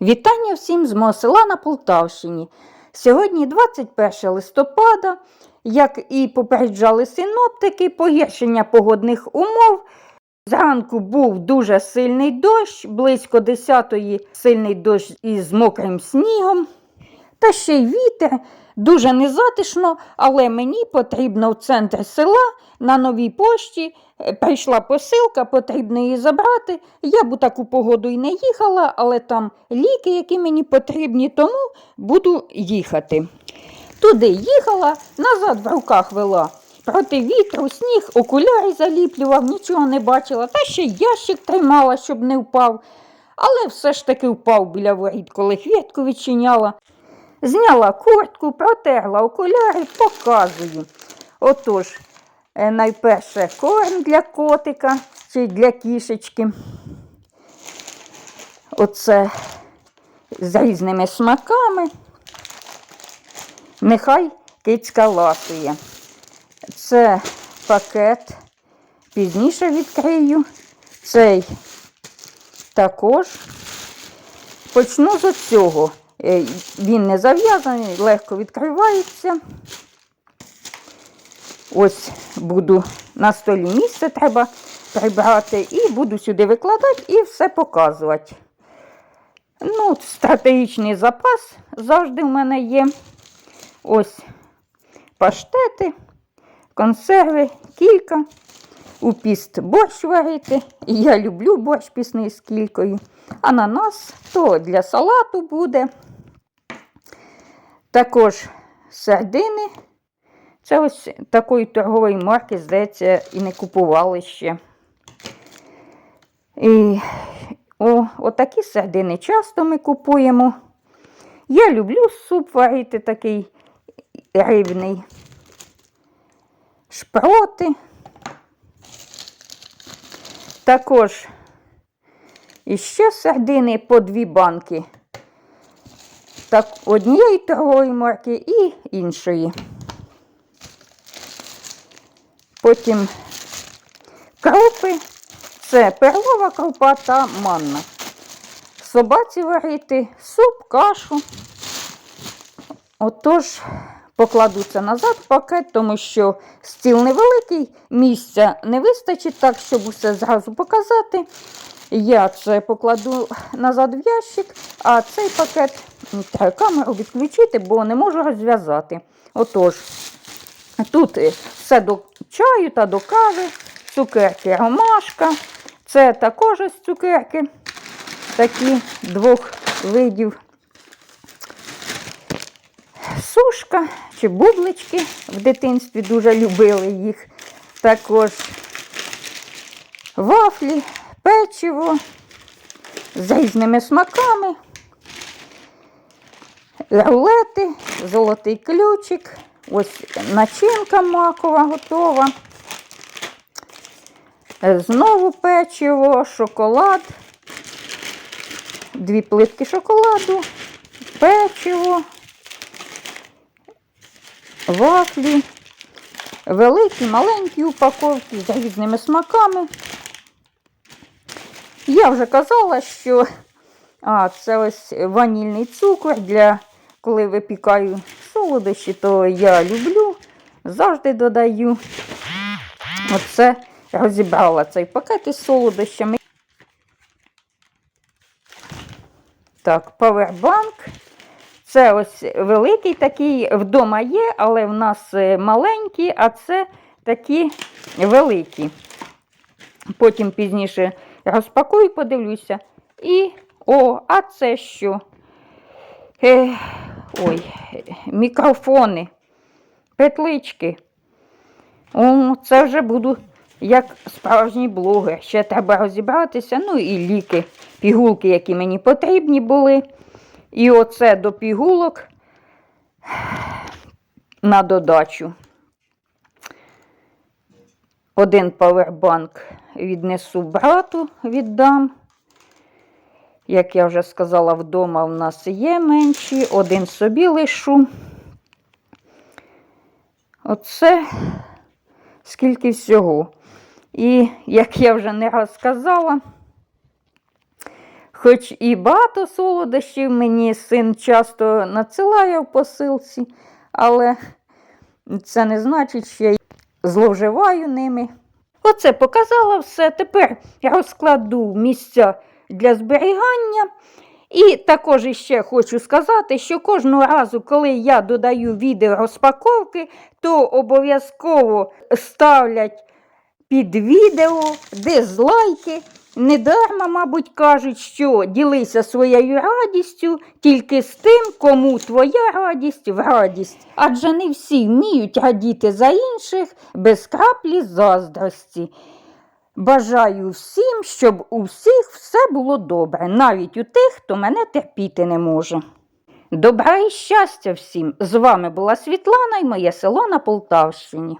Вітання всім з мого села на Полтавщині. Сьогодні 21 листопада, як і попереджали синоптики, погіршення погодних умов. Зранку був дуже сильний дощ, близько 10-ї сильний дощ із мокрим снігом. Та ще й вітер, дуже незатишно, але мені потрібно в центр села на новій пошті. Е, Прийшла посилка, потрібно її забрати. Я б у таку погоду і не їхала, але там ліки, які мені потрібні, тому буду їхати. Туди їхала, назад в руках вела. Проти вітру, сніг, окуляри заліплював, нічого не бачила, та ще ящик тримала, щоб не впав. Але все ж таки впав біля воріт, коли хвітку відчиняла. Зняла куртку, протерла окуляри, показую. Отож, е, найперше корм для котика чи для кішечки. Оце з різними смаками. Нехай кицька ласує. Це пакет, пізніше відкрию. Цей також. Почну з цього. Е, Він не зав'язаний, легко відкривається. Ось буду на столі місце треба прибрати і буду сюди викладати і все показувати. Ну, стратегічний запас завжди в мене є. Ось паштети, консерви, кілька. У піст борщ варити. Я люблю борщ пісний з кількою. Ананас то для салату буде. Також сардини. Це ось такої торгової марки, здається, і не купували ще. І о, отакі сардини часто ми купуємо. Я люблю суп варити такий рибний. Шпроти. Також іще сардини по дві банки. Так, однієї торгової марки і іншої. Потім крупи. Це перлова крупа та манна. Собаці варити, суп, кашу. Отож, покладу це назад в пакет, тому що стіл невеликий, місця не вистачить, так, щоб усе зразу показати. Я це покладу назад в ящик, а цей пакет камеру відключити, бо не можу розв'язати. Отож, тут все до чаю та до кави, цукерки ромашка. Це також ось цукерки, такі двох видів. Сушка чи бублички в дитинстві дуже любили їх. Також вафлі, печиво з різними смаками, рулети, золотий ключик, ось начинка макова готова. Знову печиво, шоколад, дві плитки шоколаду, печиво, вафлі, великі, маленькі упаковки з різними смаками. Я вже казала, що а, це ось ванільний цукор для коли випікаю солодощі, то я люблю, завжди додаю. Оце розібрала цей пакет із солодощами. Так, павербанк. Це ось великий такий, вдома є, але в нас е, маленькі, а це такі великі. Потім пізніше розпакую, подивлюся. І, о, а це що? Е, ой, мікрофони, петлички. О, це вже буду як справжній блогер. Ще треба розібратися. Ну і ліки, пігулки, які мені потрібні були. І оце до пігулок на додачу. Один павербанк віднесу брату, віддам. Як я вже сказала, вдома в нас є менші, один собі лишу. Оце скільки всього. І, як я вже не раз сказала, Хоч і багато солодощів мені син часто надсилає в посилці, але це не значить, що я зловживаю ними. Оце показала все. Тепер розкладу місця для зберігання. І також ще хочу сказати, що кожного разу, коли я додаю відео розпаковки, то обов'язково ставлять під відео дизлайки. Недарма, мабуть, кажуть, що ділися своєю радістю тільки з тим, кому твоя радість в радість. Адже не всі вміють радіти за інших без краплі заздрості. Бажаю всім, щоб у всіх все було добре, навіть у тих, хто мене терпіти не може. Добра і щастя всім! З вами була Світлана і моє село на Полтавщині.